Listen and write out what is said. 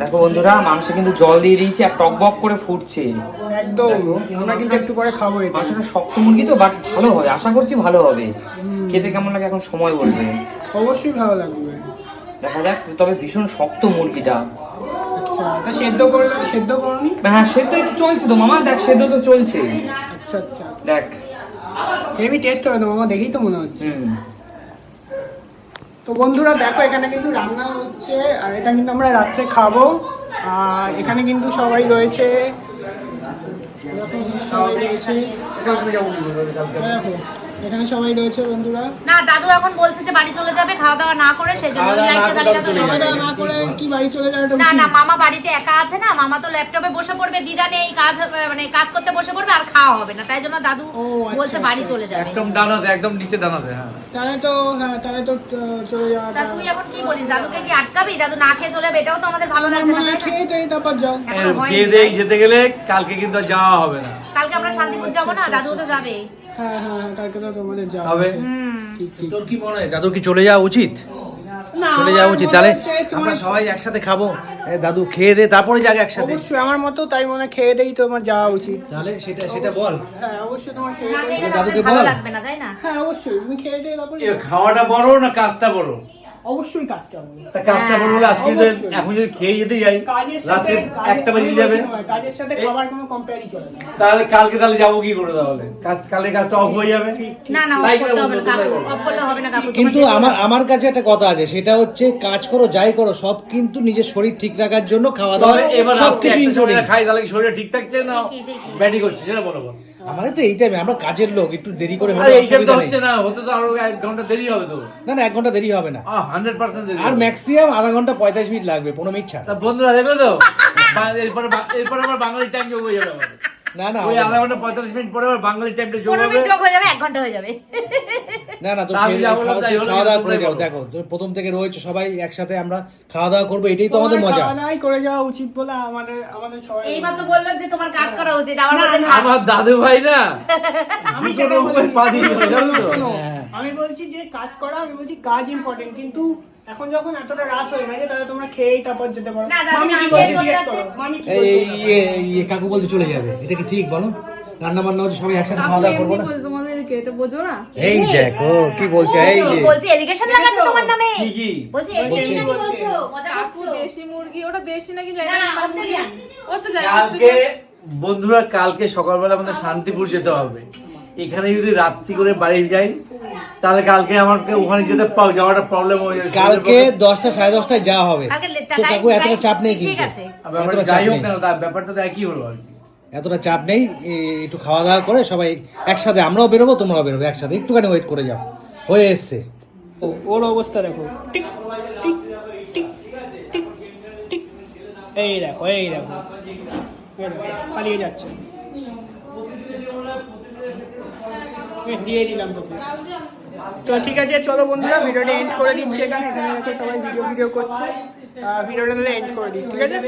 দেখো বন্ধুরা মাংসে কিন্তু জল দিয়ে দিয়েছি আর টক বক করে ফুটছে। একদম আমরা কিন্তু একটু পরে খাব এটা মাংসটা শক্ত মুরগি তো বাট ভালো হবে আশা করছি ভালো হবে। খেতে কেমন লাগে এখন সময় বলবে। অবশ্যই ভালো লাগবে। দেখা যাক তবে ভীষণ শক্ত মুরগিটা। আচ্ছা সেদ্ধ করে সেদ্ধ করনি হ্যাঁ সেদ্ধ তো চলছে তো মামা দেখ সেদ্ধ তো চলছে। আচ্ছা আচ্ছা। দেখ। হেভি টেস্ট হবে তো মামা দেখেই তো মনে হচ্ছে। তো বন্ধুরা দেখো এখানে কিন্তু রান্না হচ্ছে আর এটা কিন্তু আমরা রাত্রে খাব। আর এখানে কিন্তু সবাই রয়েছে। সবাই রয়েছে। দেখো, এখানে সবাই রয়েছে বন্ধুরা। না দাদু এখন বলছে যে বাড়ি চলে যাবে খাওয়া দাওয়া না করে সেই জন্য যাবে। না করে কি বাড়ি চলে যাওয়াটা না না মামা বাড়িতে একা আছে না মামা তো ল্যাপটপে বসে পড়বে দিদা নেই কাজ মানে কাজ করতে বসে পড়বে আর খাওয়া হবে না। তাই জন্য দাদু আচ্ছা, বলছে বাড়ি আচ্ছা, চলে যাবে। একদম ডানাতে একদম নিচে ডানাতে হ্যাঁ। তাহলে তো হ্যাঁ তাহলে তো চলে তা তুই এখন কি বলিস? দাদুকে কি আটকাবি? দাদু না খেয়ে চলে যাবে এটাও তো আমাদের ভালো লাগছে না? খেয়ে তারপর যাও। হয়নি, খেয়ে দিয়ে যেতে গেলে কালকে কিন্তু যাওয়া হবে না। কালকে আমরা শান্তিপুর যাব না? দাদু তো যাবে। হ্যাঁ হ্যাঁ হ্যাঁ কালকে তো তোমাদের যাওয়া হবে আছে। হুম। ঠিক ঠিক তোর কি মনে হয়? দাদুর কি চলে যাওয়া উচিত? চলে যাওয়া উচিত। তাহলে আমরা সবাই একসাথে খাব। দাদু খেয়ে দে তারপরে যাক একসাথে। অবশ্যই আমার মতো তাই মনে হয় খেয়ে দেই তোমার যাওয়া উচিত। তাহলে সেটা সেটা বল। হ্যাঁ অবশ্যই তোমার খেয়ে দাদুকে বল। লাগবে না তাই না? হ্যাঁ অবশ্যই তুমি খেয়ে দিয়ে তারপরে খাওয়াটা বড় না কাজটা বড়? অবশ্যই কাজটা হবে তা কাজটা বড় হলে? আজকে যদি- এখন যদি খেয়ে যেতে যাই কাজের- একটা বেজে যাবে? কাজের সাথে খাবার কোনো কম্পেয়ারই চলে না। তাহলে কালকে তাহলে যাব কি করে তাহলে? কাজ কালকে কাজটা অফ হয়ে যাবে? না না অফ করতে হবে না অফ করলে হবে না কাকু কিন্তু আমার আমার কাছে একটা কথা আছে সেটা হচ্ছে কাজ করো যাই করো সব কিন্তু নিজের শরীর ঠিক রাখার জন্য খাওয়া দাওয়া সব কিছু খাই তাহলে শরীরে ঠিক থাকছে না। ব্যাটিং করছে সেটা বলো বলো। আমাদের তো এই টাইমে আমরা কাজের লোক একটু দেরি করে আরে এই হচ্ছে না হতে তো আরও এক ঘণ্টা দেরি হবে তো। না না এক ঘণ্টা দেরি হবে না। হান্ড্রেড পার্সেন্ট দেরি আর ম্যাক্সিমাম আধা ঘণ্টা পঁয়তাল্লিশ মিনিট লাগবে পনেরো মিনিট ছাড়া। বন্ধুরা দেখবে তো? এরপরে এরপরে আমার বাঙালি টাইম যোগ হয়ে যাবে। না না ওই আধা। ঘণ্টা পঁয়তাল্লিশ মিনিট পরে আবার বাঙালি টাইমটা যোগ হবে। যোগ হয়ে যাবে এক ঘণ্টা হয়ে যাবে। না না খাওয়া দাওয়া করে যাও দেখো প্রথম থেকে রয়েছে সবাই একসাথে আমরা খাওয়া দাওয়া করব এটাই তো আমাদের মজা। নাই করে যাওয়া উচিত বলে আমাদের আমাদের সবাই এইবার তো বলল যে তোমার কাজ করা উচিত আমার আমার দাদু ভাই না? আমি সেটা উপরে পা দিয়ে বলছি যে কাজ করা আমি বলছি কাজ ইম্পর্টেন্ট কিন্তু এখন যখন এতটা রাত হয়ে গেছে তাহলে তোমরা খেয়েই তারপর যেতে পারো। মামি কি বলছে জিজ্ঞেস করো মামি কি এই বলছে? ইয়ে ইয়ে কাকু বলতে চলে যাবে এটা কি ঠিক বলো? রান্না বান্না হচ্ছে সবাই একসাথে খাওয়া দাওয়া করব না? তোমাদেরকে এটা বোঝো না। এই দেখো কি বলছে এই যে। বলছি এলিগেশন লাগাচ্ছে তোমার নামে? কি কি? বলছি বলছে, বলছো। মজা করছ? দেশি মুরগি ওটা দেশি নাকি জানি না, অস্ট্রেলিয়ান। ও তো জানি কালকে বন্ধুরা কালকে সকালবেলা আমাদের শান্তিপুর যেতে হবে। এখানে যদি রাত্রি করে বাড়ি যাই তাহলে কালকে আমাকে ওখানে যেতে পাও যাওয়াটা প্রবলেম হয়ে যাবে কালকে দশটা সাড়ে দশটায় যাওয়া হবে। তো কাকু এতটা চাপ নেই ঠিক কিন্তু। এতটা চাপ যাই হোক নেই। ব্যাপারটা তো একই হলো আর কি। এতটা চাপ নেই একটু খাওয়া দাওয়া করে সবাই একসাথে আমরাও বেরোবো তোমরাও বেরোবে একসাথে। একটুখানি ওয়েট করে যাও। হয়ে এসছে। ও, ওর অবস্থা দেখো। Tick tick tick tick tick. এই দেখো এই দেখো। এই দেখো, পালিয়ে যাচ্ছে। দিয়ে দিলাম তোকে। তো ঠিক আছে, চলো বন্ধুরা, ভিডিওটা এন্ড করে দিচ্ছি এখানে। এখানে সবাই ভিডিও ভিডিও করছে। ভিডিওটা এন্ড করে দিই, ঠিক আছে?